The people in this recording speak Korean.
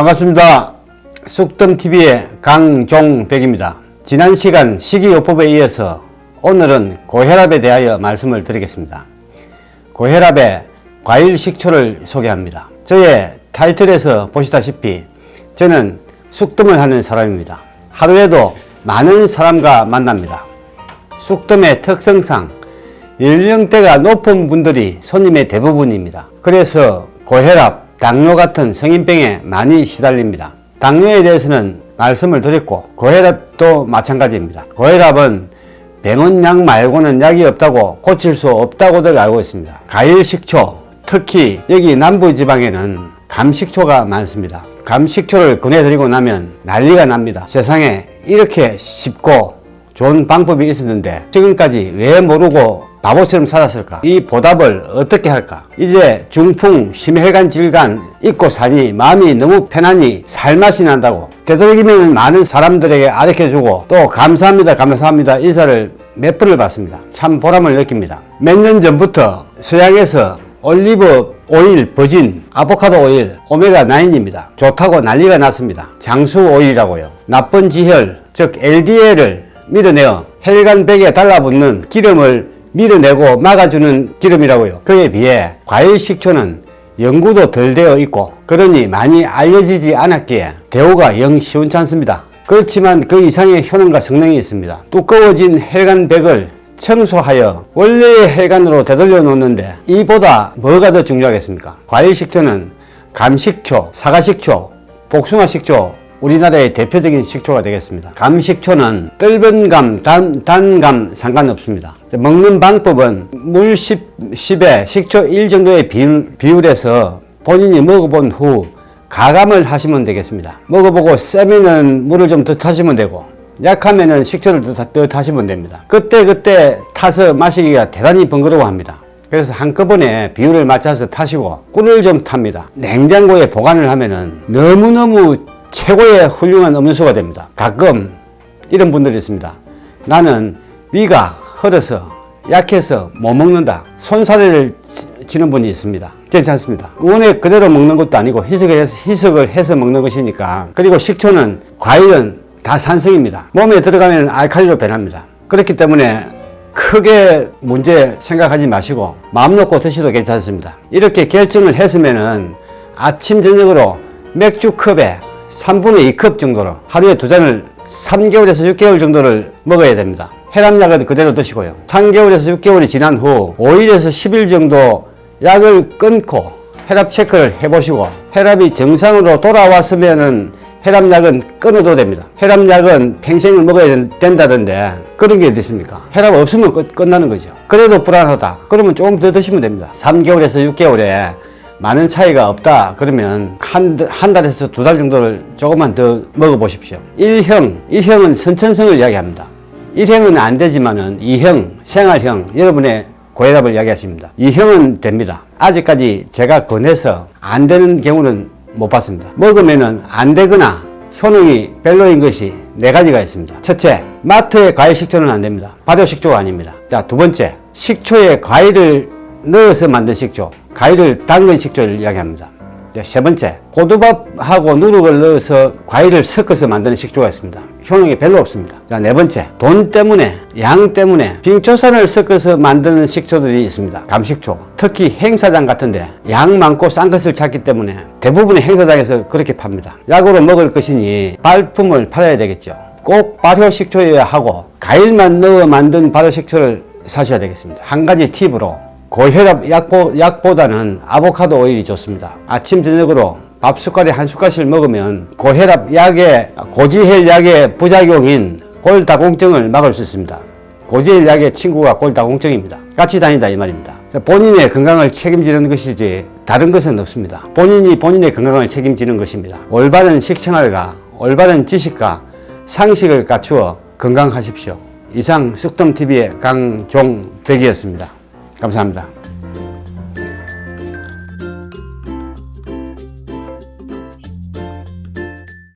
반갑습니다. 쑥덤TV의 강종백입니다. 지난 시간 식이요법에 이어서 오늘은 고혈압에 대하여 말씀을 드리겠습니다. 고혈압의 과일 식초를 소개합니다. 저의 타이틀에서 보시다시피 저는 쑥덤을 하는 사람입니다. 하루에도 많은 사람과 만납니다. 쑥덤의 특성상 연령대가 높은 분들이 손님의 대부분입니다. 그래서 고혈압, 당뇨 같은 성인병에 많이 시달립니다. 당뇨에 대해서는 말씀을 드렸고 고혈압도 마찬가지입니다. 고혈압은 병원약 말고는 약이 없다고 고칠 수 없다고들 알고 있습니다. 과일 식초, 특히 여기 남부 지방에는 감식초가 많습니다. 감식초를 권해드리고 나면 난리가 납니다. 세상에 이렇게 쉽고 좋은 방법이 있었는데 지금까지 왜 모르고 바보처럼 살았을까? 이 보답을 어떻게 할까? 이제 중풍, 심혈관 질환 잊고 사니 마음이 너무 편하니 살맛이 난다고 되도록이면 많은 사람들에게 아르켜주고 또 감사합니다 감사합니다 인사를 몇 번을 받습니다. 참 보람을 느낍니다. 몇 년 전부터 서양에서 올리브 오일, 버진, 아보카도 오일, 오메가 9입니다. 좋다고 난리가 났습니다. 장수 오일이라고요. 나쁜 지혈, 즉 LDL을 밀어내어 혈관 벽에 달라붙는 기름을 밀어내고 막아주는 기름이라고요. 그에 비해 과일 식초는 연구도 덜 되어 있고 그러니 많이 알려지지 않았기에 대우가 영 시원치 않습니다. 그렇지만 그 이상의 효능과 성능이 있습니다. 두꺼워진 혈관 벽을 청소하여 원래의 혈관으로 되돌려 놓는데 이보다 뭐가 더 중요하겠습니까? 과일 식초는 감식초, 사과식초, 복숭아식초, 우리나라의 대표적인 식초가 되겠습니다. 감식초는 뜰은 감, 단, 단감 상관없습니다. 먹는 방법은 물 10, 10에 식초 1 정도의 비율, 비율에서 본인이 먹어본 후 가감을 하시면 되겠습니다. 먹어보고 세면은 물을 좀 더 타시면 되고 약하면은 식초를 더, 타- 더 타시면 됩니다. 그때 그때 타서 마시기가 대단히 번거로워합니다. 그래서 한꺼번에 비율을 맞춰서 타시고 꿀을 좀 탑니다. 냉장고에 보관을 하면은 너무너무 최고의 훌륭한 음료수가 됩니다. 가끔 이런 분들이 있습니다. 나는 위가 허려서 약해서 못 먹는다. 손사래를 치- 치는 분이 있습니다. 괜찮습니다. 원에 그대로 먹는 것도 아니고 희석을 해서, 희석을 해서 먹는 것이니까. 그리고 식초는 과일은 다 산성입니다. 몸에 들어가면 알칼리로 변합니다. 그렇기 때문에 크게 문제 생각하지 마시고 마음 놓고 드셔도 괜찮습니다. 이렇게 결정을 했으면은 아침 저녁으로 맥주 컵에 3분의 2컵 정도로 하루에 두 잔을 3개월에서 6개월 정도를 먹어야 됩니다. 혈압약은 그대로 드시고요. 3개월에서 6개월이 지난 후 5일에서 10일 정도 약을 끊고 혈압 체크를 해보시고 혈압이 정상으로 돌아왔으면은 혈압약은 끊어도 됩니다. 혈압약은 평생을 먹어야 된- 된다던데 그런 게 어디 있습니까? 혈압 없으면 끝, 끝나는 거죠. 그래도 불안하다. 그러면 조금 더 드시면 됩니다. 3개월에서 6개월에 많은 차이가 없다. 그러면 한, 한 달에서 두 달 정도를 조금만 더 먹어보십시오. 1형, 2형은 선천성을 이야기합니다. 1형은 안 되지만은 2형, 생활형, 여러분의 고혈압을 이야기하십니다. 2형은 됩니다. 아직까지 제가 권해서 안 되는 경우는 못 봤습니다. 먹으면은 안 되거나 효능이 별로인 것이 네 가지가 있습니다. 첫째, 마트의 과일 식초는 안 됩니다. 발효 식초가 아닙니다. 자, 두 번째, 식초에 과일을 넣어서 만든 식초, 과일을 담근 식초를 이야기합니다. 자, 세 번째, 고두밥하고 누룩을 넣어서 과일을 섞어서 만드는 식초가 있습니다. 효능이 별로 없습니다. 자, 네 번째, 돈 때문에, 양 때문에 빙초산을 섞어서 만드는 식초들이 있습니다. 감식초. 특히 행사장 같은데 양 많고 싼 것을 찾기 때문에 대부분의 행사장에서 그렇게 팝니다. 약으로 먹을 것이니 발품을 팔아야 되겠죠. 꼭 발효 식초여야 하고 과일만 넣어 만든 발효 식초를 사셔야 되겠습니다. 한 가지 팁으로 고혈압 약보, 약보다는 아보카도 오일이 좋습니다. 아침 저녁으로 밥 숟갈에 한 숟갈씩 먹으면 고혈압 약의 고지혈 약의 부작용인 골다공증을 막을 수 있습니다. 고지혈 약의 친구가 골다공증입니다. 같이 다닌다 이 말입니다. 본인의 건강을 책임지는 것이지 다른 것은 없습니다. 본인이 본인의 건강을 책임지는 것입니다. 올바른 식생활과 올바른 지식과 상식을 갖추어 건강하십시오. 이상 쑥덤TV의 강종백이었습니다. 감사합니다.